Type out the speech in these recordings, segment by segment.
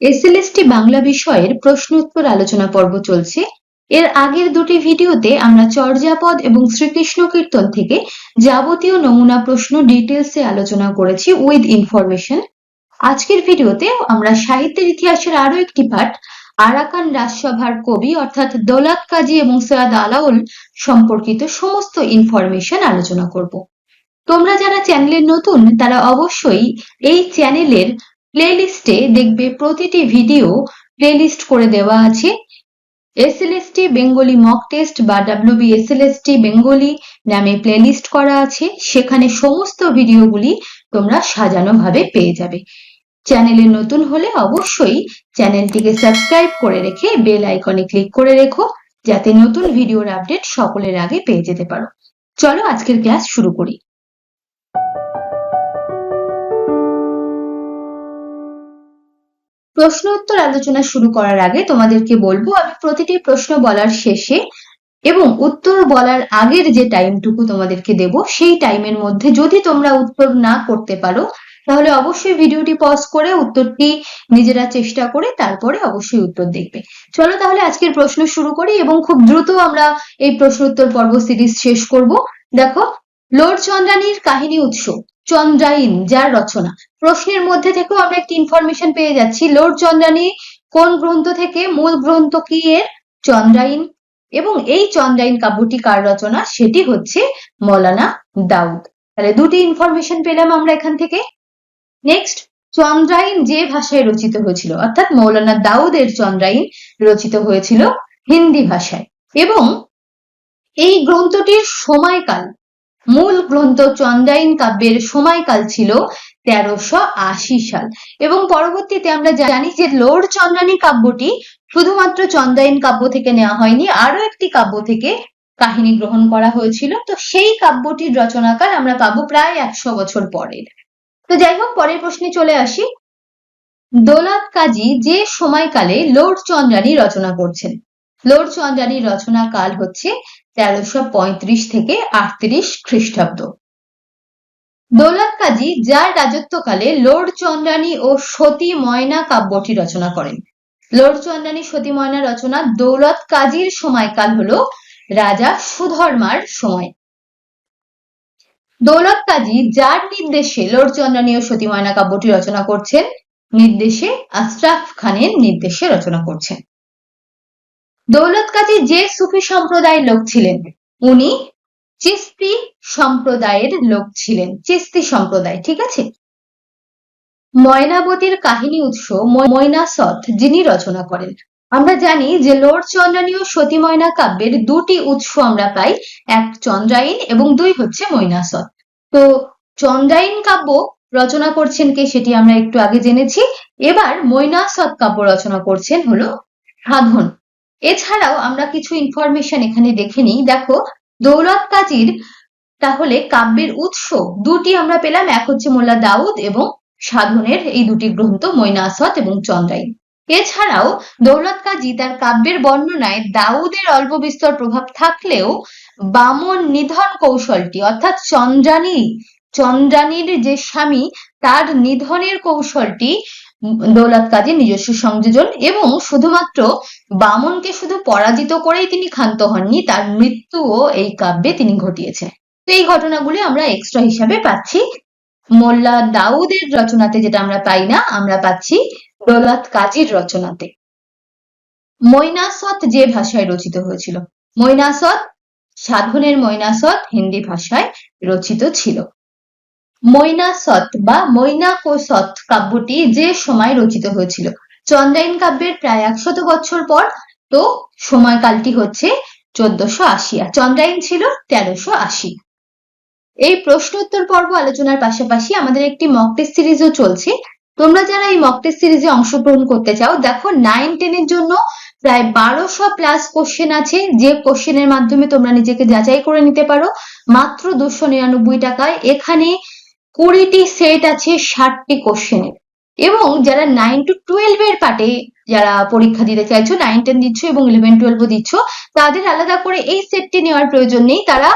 SLST Bangla বিষয়ের প্রশ্ন উত্তর আলোচনা পর্ব চলছে। এর আগের দুটি ভিডিওতে আমরা চর্যাপদ এবং শ্রীকৃষ্ণ কীর্তন থেকে যাবতীয় নমুনা প্রশ্ন ডিটেলসে আলোচনা করেছি উইথ ইনফরমেশন। আজকের ভিডিওতে আমরা সাহিত্যের ইতিহাসের আরও একটি পাঠ, আরাকান রাজসভার কবি অর্থাৎ দৌলত কাজী এবং সৈয়দ আলাউল সম্পর্কিত সমস্ত ইনফরমেশন আলোচনা করব। তোমরা যারা চ্যানেলে নতুন, তারা অবশ্যই এই চ্যানেলের প্লেলিস্টে দেখবে প্রতিটি ভিডিও প্লেলিস্ট করে দেওয়া আছে। এসএলএসটি বেঙ্গলি মক টেস্ট বা ডাব্লিউবি এসএলএসটি বেঙ্গলি নামে প্লেলিস্ট করা আছে। সেখানে সমস্ত ভিডিওগুলি তোমরা সাজানো ভাবে পেয়ে যাবে। চ্যানেলে নতুন হলে অবশ্যই চ্যানেলটিকে সাবস্ক্রাইব করে রেখে বেল আইকনে ক্লিক করে রেখো, যাতে নতুন ভিডিওর আপডেট সকলের আগে পেয়ে যেতে পারো। চলো আজকের ক্লাস শুরু করি। প্রশ্ন উত্তর আলোচনা শুরু করার আগে তোমাদেরকে বলব, আমি প্রতিটি প্রশ্ন বলার শেষে এবং উত্তর বলার আগের যে টাইমটুকু তোমাদেরকে দেব, সেই টাইমের মধ্যে যদি তোমরা উত্তর না করতে পারো, তাহলে অবশ্যই ভিডিওটি পজ করে উত্তরটি নিজেরা চেষ্টা করে তারপরে অবশ্যই উত্তর দেখবে। চলো তাহলে আজকের প্রশ্ন শুরু করি এবং খুব দ্রুত আমরা এই প্রশ্ন উত্তর পর্ব সিরিজ শেষ করব। দেখো লোড চন্দ্রানীর কাহিনী উৎস। চন্দ্রাইন যার রচনা। প্রশ্নের মধ্যে থেকেও আমরা একটি ইনফরমেশন পেয়ে যাচ্ছি। লোড চন্দ্রানী, কোন গ্রন্থ থেকে মূল গ্রন্থ কি এর? চন্দ্রাইন এবং এই চন্দ্রাইন কাব্যটি কার রচনা? সেটি হচ্ছে মৌলানা দাউদ। তাহলে দুটি ইনফরমেশন পেলাম আমরা এখান থেকে। নেক্সট চন্দ্রাইন যে ভাষায় রচিত হয়েছিল, অর্থাৎ মৌলানা দাউদের চন্দ্রাইন রচিত হয়েছিল হিন্দি ভাষায়। এবং এই গ্রন্থটির সময়কাল মূল গ্রন্থ চন্দ্রাইন কাব্যের সময়কাল ছিল তেরোশো আশি সাল। এবং পরবর্তীতে আমরা জানি যে লোর চন্দ্রানী কাব্যটি শুধুমাত্র চন্দ্রাইন কাব্য থেকে নেওয়া হয়নি আরও একটি কাব্য থেকে কাহিনী গ্রহণ করা হয়েছিল। তো সেই কাব্যটির রচনাকাল আমরা পাবো প্রায় একশো বছর পরের তো যাই হোক, পরের প্রশ্নে চলে আসি। দোলাত কাজী যে সময়কালে লোড চন্দ্রানী রচনা করছেন চন্দ্রানীর রচনা কাল হচ্ছে তেরোশো পঁয়ত্রিশ থেকে আটত্রিশ খ্রিস্টাব্দ। দৌলত কাজী যার রাজত্বকালে লোড চন্দ্রানী ও সতী ময়না কাব্যটি রচনা করেন। লোড চন্দ্রানী সতী ময়না রচনা দৌলত কাজীর সময়কাল হলো রাজা সুধর্মার সময়। দৌলত কাজী যার নির্দেশে লোড চন্দ্রানী ও সতী ময়না কাব্যটি রচনা করছেন, নির্দেশে আশরাফ খানের নির্দেশে রচনা করছেন। দৌলত কাজী যে সুফি সম্প্রদায়ের লোক ছিলেন। উনি চিস্তি সম্প্রদায়ের লোক ছিলেন। চিস্তি সম্প্রদায়, ঠিক আছে? ময়নাবতীর কাহিনী উৎস ময়নাসৎ যিনি রচনা করেন। আমরা জানি যে লোড চন্দ্রানী ও সতী ময়না কাব্যের দুটি উৎস আমরা পাই। এক চন্দ্রাইন এবং দুই হচ্ছে ময়নাসৎ তো চন্দ্রাইন কাব্য রচনা করছেন কে সেটি আমরা একটু আগে জেনেছি। এবার ময়নাসৎ কাব্য রচনা করছেন হলো সাধন। এছাড়াও আমরা কিছু ইনফরমেশন এখানে দেখে নিই। দেখো দৌলত কাজীর তাহলে কাব্যের উৎস দুটি আমরা পেলাম। এক হচ্ছে মোল্লা দাউদ এবং সাধনের এই দুটি গ্রন্থ মৈনাসত এবং চন্দ্রাইন এছাড়াও দৌলত কাজী তার কাব্যের বর্ণনায় দাউদের অল্প বিস্তর প্রভাব থাকলেও বামন নিধন কৌশলটি, অর্থাৎ চন্দ্রানী, চন্দ্রানীর যে স্বামী, তার নিধনের কৌশলটি দৌলত কাজীর নিজস্ব সংযোজন এবং শুধুমাত্র বামনকে শুধু পরাজিত করেই তিনি ক্ষান্ত হননি, তার মৃত্যুও এই কাব্যে তিনি ঘটিয়েছেন। তো এই ঘটনাগুলি আমরা এক্সট্রা হিসাবে পাচ্ছি। মোল্লা দাউদের রচনাতে যেটা আমরা পাই না, আমরা পাচ্ছি দৌলত কাজীর রচনাতে। মৈনাসত যে ভাষায় রচিত হয়েছিল, মৈনাসত সাধনের মৈনাসত হিন্দি ভাষায় রচিত ছিল। মৈনাসত বা মৈনাকোসত কাব্যটি যে সময় রচিত হয়েছিল। চন্দ্রায়ন কাব্যের প্রায় একশত বছর পর তো সময়কালটি হচ্ছে চোদ্দশো আশি, আর চন্দ্রাইন ছিল তেরোশো আশি। এই প্রশ্ন উত্তর পর্ব আলোচনার পাশাপাশি আমাদের একটি মক সিরিজও চলছে। তোমরা যারা এই মক সিরিজে অংশগ্রহণ করতে চাও, দেখো নাইন টেনের জন্য প্রায় বারোশো প্লাস কোশ্চেন আছে। যে কোশ্চেনের মাধ্যমে তোমরা নিজেকে যাচাই করে নিতে পারো। মাত্র দুশো নিরানব্বই টাকায়। এখানে কুড়িটি সেট আছে, ষাটটি কোশ্চেনের এবং যারা নাইন টু টুয়েলভ এর পাটে যারা পরীক্ষা দিতে চাইছো নাইন টেন দিচ্ছ এবং ইলেভেন টুয়েলভও দিচ্ছ, তাদের আলাদা করে এই সেটটি নেওয়ার প্রয়োজন নেই। তারা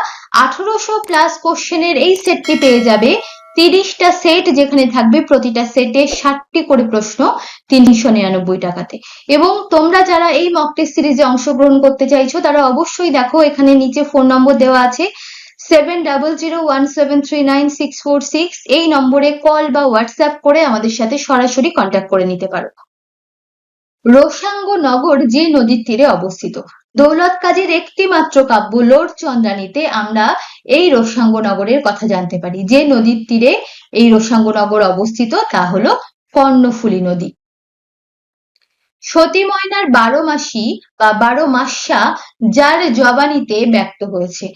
আঠারোশো প্লাস কোশ্চেনের এই সেটটি পেয়ে যাবে। তিরিশটা সেট যেখানে থাকবে, প্রতিটা সেটে ষাটটি করে প্রশ্ন, তিনশো নিরানব্বই টাকাতে। এবং তোমরা যারা এই মক টেস্ট সিরিজে অংশগ্রহণ করতে চাইছো, তারা অবশ্যই দেখো, এখানে নিচে ফোন নম্বর দেওয়া আছে। Seven double zero one seven three nine six four six এই নম্বরে কল বা হোয়াটসঅ্যাপ করে আমাদের সাথে সরাসরি কন্ট্যাক্ট করে নিতে পারো। রোসাঙ্গ নগর যে নদীর তীরে অবস্থিত। দৌলত কাজের একটি মাত্র কাব্য লোর চন্দ্রানীতে আমরা এই রোসাঙ্গ নগরের কথা জানতে পারি। যে নদীর তীরে এই রোসাঙ্গ নগর অবস্থিত তা হলো কর্ণফুলী নদী। সতী ময়নার বারো মাসি বা বারো মাসা যার জবানিতে ব্যক্ত হয়েছে।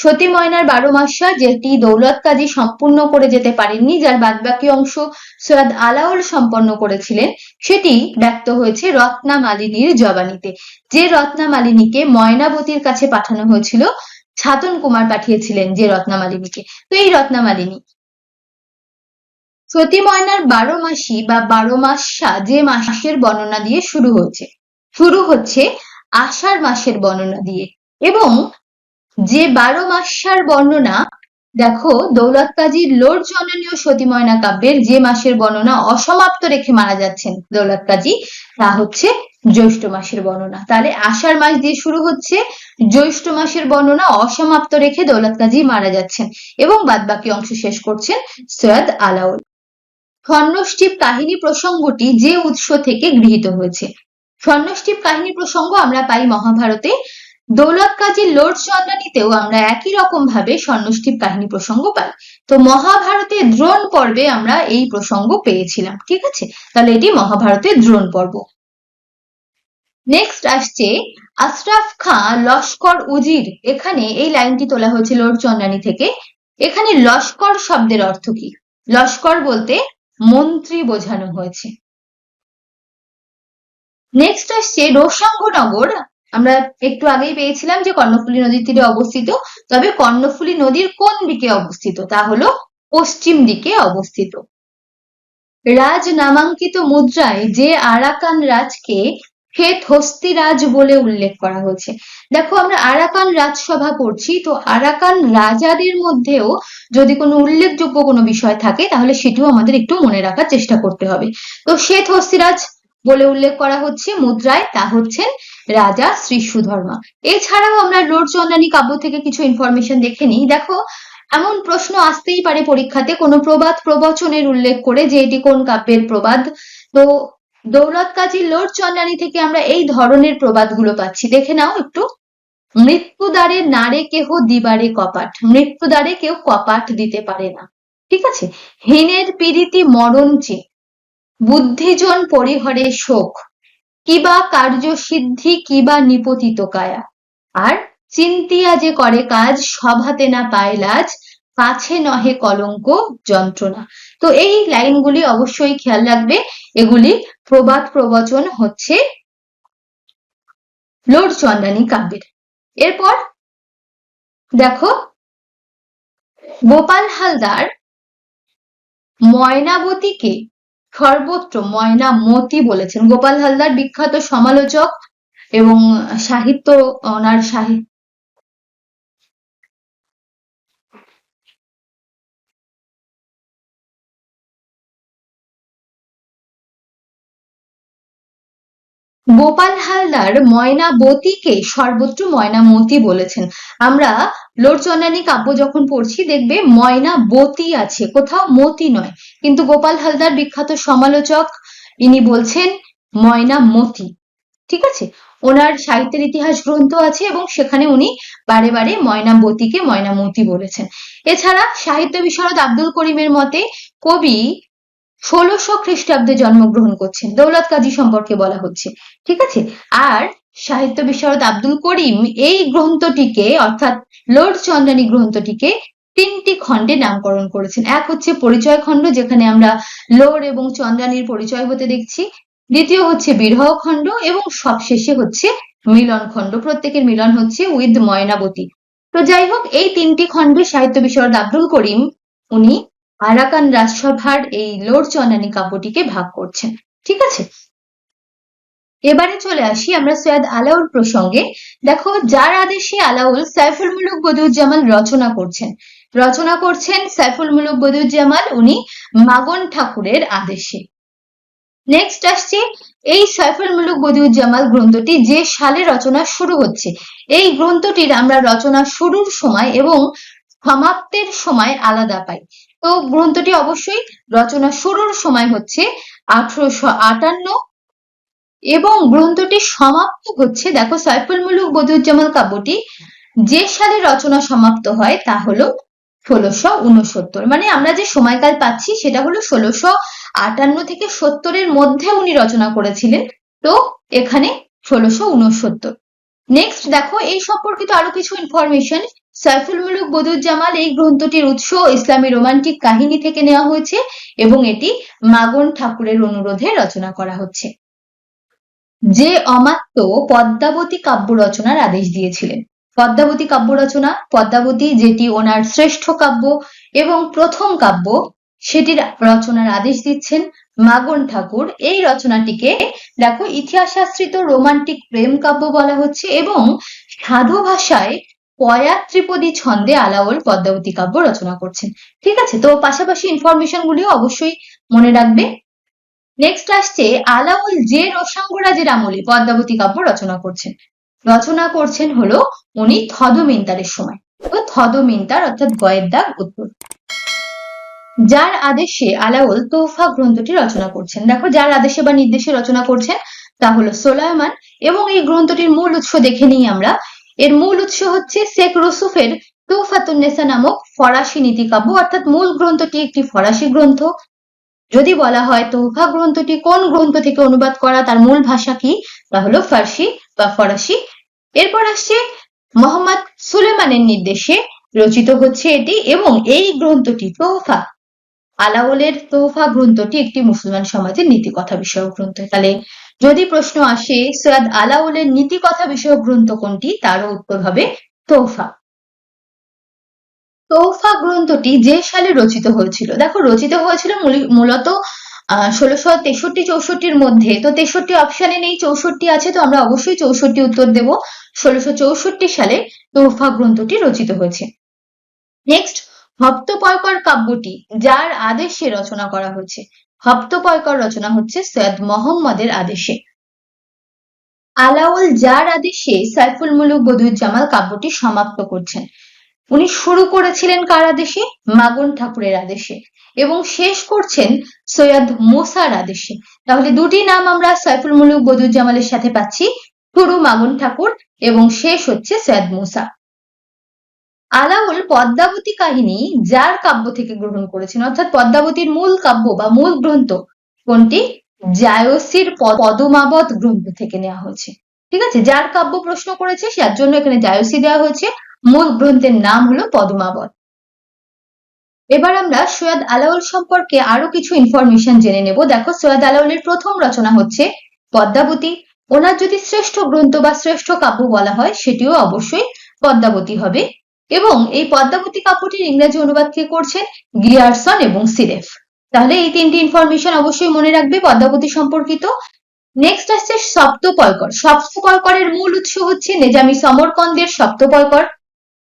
সতী ময়নার বারো মাসা যেটি দৌলত কাজী সম্পূর্ণ করে যেতে পারেননি, যার বাদবাকি অংশ সৈয়দ আলাউল সম্পন্ন করেছিলেন। সেটি ব্যক্ত হয়েছে রত্না মালিনীর জবানিতে। যে রত্না মালিনীকে ময়নাবতীর কাছে পাঠানো হয়েছিল, ছাতন কুমার পাঠিয়েছিলেন যে রত্না মালিনীকে। তো এই রত্না মালিনী। সতী ময়নার বারো মাসি বা বারো মাসা যে মাসের বর্ণনা দিয়ে শুরু হয়েছে। শুরু হচ্ছে আষাঢ় মাসের বর্ণনা দিয়ে। এবং যে বারো মাসার বর্ণনা, দেখো দৌলত কাজী লোর জননীয় সতী ময়না কাব্যের যে মাসের বর্ণনা অসমাপ্ত রেখে মারা যাচ্ছেন দৌলত কাজী তা হচ্ছে জ্যৈষ্ঠ মাসের বর্ণনা। তাহলে আষাঢ় মাস দিয়ে শুরু হচ্ছে, জ্যৈষ্ঠ মাসের বর্ণনা অসমাপ্ত রেখে দৌলত কাজী মারা যাচ্ছেন। এবং বাদবাকি অংশ শেষ করছেন সৈয়দ আলাউল। স্বর্ণষ্টিপ কাহিনী প্রসঙ্গটি যে উৎস থেকে গৃহীত হয়েছে। স্বর্ণষ্টিপ কাহিনী প্রসঙ্গ আমরা পাই মহাভারতে দৌলত কাজী লোড চন্দ্রানীতেও আমরা একই রকম ভাবে স্বর্ণষ্টিপ কাহিনী প্রসঙ্গ পাই। তো মহাভারতের দ্রোণ পর্বে আমরা এই প্রসঙ্গ পেয়েছিলাম, ঠিক আছে? তাহলে এটি মহাভারতের দ্রোণ পর্ব। নেক্সট আসছে আশরাফ খাঁ, লস্কর উজির। এখানে এই লাইনটি তোলা হয়েছে লোড চন্দ্রানী থেকে। এখানে লস্কর শব্দের অর্থ কি? লস্কর বলতে মন্ত্রী বোঝানো হয়েছে। নেক্সট আসছে রোসাঙ্গনগর আমরা একটু আগেই পেয়েছিলাম যে কর্ণফুলী নদীর তীরে অবস্থিত। তবে কর্ণফুলী নদীর কোন দিকে অবস্থিত? তা হলো পশ্চিম দিকে অবস্থিত। রাজ নামাঙ্কিত মুদ্রায় যে আরাকান রাজকে শ্বেত হস্তিরাজ বলে উল্লেখ করা হয়েছে। দেখো, আমরা আরাকান রাজসভা পড়ছি, তো আরাকান রাজাদের মধ্যেও যদি কোনো উল্লেখযোগ্য কোনো বিষয় থাকে, তাহলে সেটিও আমাদের একটু মনে রাখার চেষ্টা করতে হবে। তো শ্বেত হস্তিরাজ বলে উল্লেখ করা হচ্ছে, মুদ্রায় তা হচ্ছেন রাজা শ্রী সুধর্মা। এছাড়াও আমরা লোড চন্দ্রানী কাব্য থেকে কিছু ইনফরমেশন দেখে নিই। দেখো, এমন প্রশ্ন আসতেই পারে পরীক্ষাতে, কোনো প্রবাদ প্রবচনের উল্লেখ করে যে এটি কোন কাব্যের প্রবাদ। তো দৌলত কাজী লোড চন্দ্রানী থেকে আমরা এই ধরনের প্রবাদগুলো পাচ্ছি। দেখে নাও একটু। মৃত্যুদ্বারে নারে কেহ দিবারে কপাট। মৃত্যুদ্বারে কেউ কপাট দিতে পারে না। ঠিক আছে? হীনের পীড়িতি মরণ চেয়ে। বুদ্ধিজন পরিহরে শোক। কিবা কার্য সিদ্ধি, কিবা নিপতিত কায়া। আর চিন্তিয়া যে করে কাজ, সভাতে না পায় লাজ, কাছে নহে কলঙ্ক, যন্ত্রণা। তো এই লাইনগুলি অবশ্যই খেয়াল রাখবে। এগুলি প্রবাদ প্রবচন হচ্ছে লোড চন্দ্রানী কাব্যের। এরপর দেখো, গোপাল হালদার ময়নাবতীকে সর্বত্র ময়না মতি বলেছেন। গোপাল হালদার বিখ্যাত সমালোচক এবং সাহিত্য ওনার সাহিত্য গোপাল হালদার ময়নাবতীকে সর্বত্র ময়নামতি বলেছেন। আমরা লোরচন্দানী কাব্য যখন পড়ছি, দেখবে ময়নাবতী আছে, কোথাও মতি নয়। কিন্তু গোপাল হালদার বিখ্যাত সমালোচক, ইনি বলছেন ময়নামতি। ঠিক আছে? ওনার সাহিত্যের ইতিহাস গ্রন্থ আছে এবং সেখানে উনি বারে বারে ময়নাবতীকে ময়নামতি বলেছেন। এছাড়া সাহিত্য বিশারদ আব্দুল করিমের মতে কবি ষোলোশো খ্রিস্টাব্দে জন্মগ্রহণ করছেন। দৌলত কাজী সম্পর্কে বলা হচ্ছে। ঠিক আছে? আর সাহিত্য বিশারদ আব্দুল করিম এই গ্রন্থটিকে, অর্থাৎ লোড চন্দ্রানী গ্রন্থটিকে তিনটি খণ্ডে নামকরণ করেছেন। এক হচ্ছে পরিচয় খণ্ড, যেখানে আমরা লোর এবং চন্দ্রানীর পরিচয় হতে দেখছি। দ্বিতীয় হচ্ছে বিরহ খণ্ড এবং সবশেষে হচ্ছে মিলন খণ্ড। প্রত্যেকের মিলন হচ্ছে উইথ ময়নাবতী। তো যাই হোক, এই তিনটি খণ্ডে সাহিত্য বিশারদ আব্দুল করিম, উনি আরাকান রাজসভার এই লোর চনানি কাব্যটিকে ভাগ করছেন। ঠিক আছে? এবারে চলে আসি আমরা সৈয়দ আলাউল প্রসঙ্গে। দেখো, যার আদেশে আলাউল সাইফুল মুলুক বদিউজ্জামান রচনা করছেন। রচনা করছেন সাইফুল মুলুক বদিউজ্জামাল উনি মাগন ঠাকুরের আদেশে। নেক্সট আসছে, এই সাইফুল মুলুক বদিউজ্জামাল গ্রন্থটি যে সালে রচনা শুরু হচ্ছে। এই গ্রন্থটির আমরা রচনা শুরুর সময় এবং সমাপ্তের সময় আলাদা পাই। তো গ্রন্থটি অবশ্যই রচনা শুরুর সময় হচ্ছে আঠারোশো আটান্ন এবং গ্রন্থটি সমাপ্ত হচ্ছে, দেখো সাইফুল মুলুক বদিউজ্জামাল কাব্যটি, যে সালে রচনা সমাপ্ত হয় তা হলো ষোলোশো উনসত্তর মানে আমরা যে সময়কাল পাচ্ছি সেটা হলো ষোলোশো আটান্ন থেকে সত্তরের মধ্যে উনি রচনা করেছিলেন, তো এখানে ষোলোশো উনসত্তর নেক্সট দেখো এই সম্পর্কিত আরও কিছু ইনফরমেশন সাইফুল মুলুক বদিউজ্জামাল এই গ্রন্থটির উৎস ইসলামী রোমান্টিক কাহিনী থেকে নেওয়া হয়েছে এবং এটি মাগন ঠাকুরের অনুরোধে রচনা করা হচ্ছে। যে অমাত্য পদ্মাবতী কাব্য রচনার আদেশ দিয়েছিলেন। পদ্মাবতী কাব্য রচনা, পদ্মাবতী যেটি ওনার শ্রেষ্ঠ কাব্য এবং প্রথম কাব্য, সেটির রচনার আদেশ দিচ্ছেন মাগন ঠাকুর। এই রচনাটিকে দেখো ইতিহাসাশ্রিত রোমান্টিক প্রেম কাব্য বলা হচ্ছে এবং সাধু ভাষায় পয়া ত্রিপদী ছন্দে আলাওল পদ্মাবতী কাব্য রচনা করছেন। ঠিক আছে, তো পাশাপাশি ইনফরমেশন গুলিও অবশ্যই মনে রাখবে। নেক্সট আসছে আলাউল যে রসাঙ্গরাজের আমলে পদ্মাবতী কাব্য রচনা করছেন। রচনা করছেন হলো উনি থদমিন্তারের সময়। তো থদমিন্তার অর্থাৎ গয়ের দাগ উত্তর। যার আদেশে আলাউল তোফা গ্রন্থটি রচনা করছেন। দেখো, যার আদেশে বা নির্দেশে রচনা করছেন তা হলো সোলায়মান এবং এই গ্রন্থটির মূল উৎস দেখে নিই আমরা। এর মূল উৎস হচ্ছে শেখ রসুফের তোফাতুন্নেসা নামক ফরাসি নীতিকাব্য, অর্থাৎ মূল গ্রন্থটি একটি ফরাসি গ্রন্থ। যদি বলা হয় তোহফা গ্রন্থটি কোন গ্রন্থ থেকে অনুবাদ করা, তার মূল ভাষা কি? তা হলো ফার্সি বা ফরাসি। এরপর আসছে মোহাম্মদ সুলেমানের নির্দেশে রচিত হচ্ছে এটি এবং এই গ্রন্থটি তোহফা আলাওলের তোহফা গ্রন্থটি একটি মুসলমান সমাজের নীতিকথা বিষয়ক গ্রন্থ। তাহলে যদি প্রশ্ন আসে, সৈয়দ আলাউলের নীতিকথা বিষয়ক গ্রন্থ কোনটি? তারও উত্তর হবে তোহফা। তোহফা গ্রন্থটি যে সালে রচিত হয়েছিল? দেখো, রচিত হয়েছিল মূলত ষোলোশো তেষট্টি চৌষট্টির মধ্যে। তো তেষট্টি অপশানে নেই, চৌষট্টি আছে, তো আমরা অবশ্যই চৌষট্টি উত্তর দেব। ষোলোশো চৌষট্টি সালে তোহফা গ্রন্থটি রচিত হয়েছে। নেক্সট হপ্তপয়কর কাব্যটি, যার আদেশে রচনা করা হয়েছে। হপ্তপয়কর রচনা হচ্ছে সৈয়দ মোহাম্মদের আদেশে। আলাউল যার আদেশে সাইফুল মুলুক বদুজ্জামাল কাব্যটি সমাপ্ত করছেন। উনি শুরু করেছিলেন কার আদেশে? মাগন ঠাকুরের আদেশে। এবং শেষ করছেন সৈয়দ মোসার আদেশে। তাহলে দুটি নাম আমরা সাইফুল মুলুক বদুজ্জামালের সাথে পাচ্ছি। শুরু মাগন ঠাকুর এবং শেষ হচ্ছে সৈয়দ মুসা। আলাউল পদ্মাবতী কাহিনী যার কাব্য থেকে গ্রহণ করেছেন, অর্থাৎ পদ্মাবতীর মূল কাব্য বা মূল গ্রন্থ কোনটি? জায়সির পদমাবত গ্রন্থ থেকে নেওয়া হয়েছে। ঠিক আছে? যার কাব্য প্রশ্ন করেছে, যার জন্য এখানে জায়সি দেওয়া হয়েছে। মূল গ্রন্থের নাম হলো পদমাবত। এবার আমরা সৈয়দ আলাউল সম্পর্কে আরও কিছু ইনফরমেশন জেনে নেব। দেখো, সৈয়দ আলাউলের প্রথম রচনা হচ্ছে পদ্মাবতী। ওনার যদি শ্রেষ্ঠ গ্রন্থ বা শ্রেষ্ঠ কাব্য বলা হয়, সেটিও অবশ্যই পদ্মাবতী হবে। এবং এই পদ্মাবতী কাব্যটির ইংরেজি অনুবাদ কে করছেন গিয়ারসন এবং সিরেফ। তাহলে এই তিনটি ইনফরমেশন অবশ্যই মনে রাখবে পদ্মাবতী সম্পর্কিত। নেক্সট আসছে সপ্তপয়কর সপ্তপয়করের মূল উৎস হচ্ছে নেজামি সমরকন্দের সপ্তপয়কর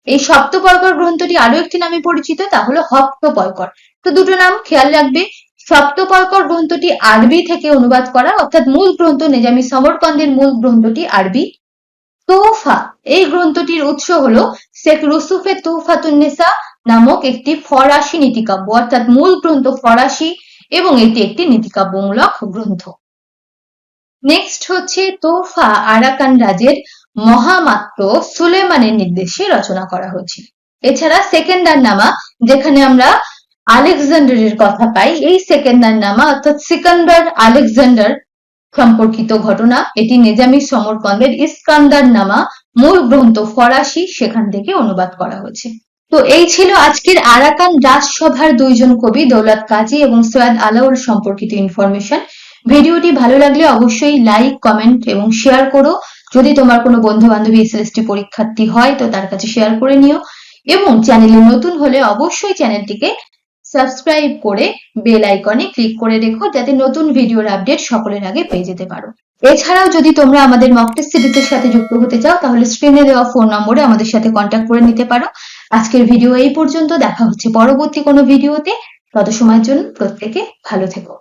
এই সপ্তপয়কর গ্রন্থটি আরও একটি নামে পরিচিত, তা হলো হপ্তপয়কর তো দুটো নাম খেয়াল রাখবে। সপ্তপয়কর গ্রন্থটি আরবি থেকে অনুবাদ করা, অর্থাৎ মূল গ্রন্থ নেজামি সমরকন্দের মূল গ্রন্থটি আরবি। তোফা, এই গ্রন্থটির উৎস হলো শেখ রুসুফে তোফাতুন্নেসা নামক একটি ফরাসি নীতিকাব্য, অর্থাৎ মূল গ্রন্থ ফরাসি এবং এটি একটি নীতিকাব্যমূলক গ্রন্থ। নেক্সট হচ্ছে তোফা আরাকান রাজের মহামাত্র সুলেমানের নির্দেশে রচনা করা হয়েছিল। এছাড়া সেকেন্ডার নামা যেখানে আমরা আলেকজান্ডারের কথা পাই, এই সেকেন্ডার নামা অর্থাৎ সিকান্দার আলেকজান্ডার সম্পর্কিত ঘটনা, এটি নেজামি সমরকন্দের ইস্কান্দার নামা মূল গ্রন্থ ফরাসি, সেখান থেকে অনুবাদ করা হয়েছে। তো এই ছিল আজকের আরাকান রাজসভার দুইজন কবি দৌলত কাজী এবং সৈয়দ আলাউল সম্পর্কিত ইনফরমেশন ভিডিওটি ভালো লাগলে অবশ্যই লাইক কমেন্ট এবং শেয়ার করো। যদি তোমার কোনো বন্ধু বান্ধবী এসএলএসটি পরীক্ষার্থী হয়, তো তার কাছে শেয়ার করে নিও। এবং চ্যানেলে নতুন হলে অবশ্যই চ্যানেলটিকে সাবস্ক্রাইব করে বেল আইকনে ক্লিক করে রেখো যাতে নতুন ভিডিওর আপডেট সকলের আগে পেয়ে যেতে পারো। এছাড়াও যদি তোমরা আমাদের মক টেস্ট সিরিজের সাথে যুক্ত হতে চাও, তাহলে স্ক্রিনে দেওয়া ফোন নম্বরে আমাদের সাথে কন্ট্যাক্ট করে নিতে পারো। আজকের ভিডিও এই পর্যন্ত। দেখা হচ্ছে পরবর্তী কোনো ভিডিওতে তত সময়ের জন্য প্রত্যেকে ভালো থেকো।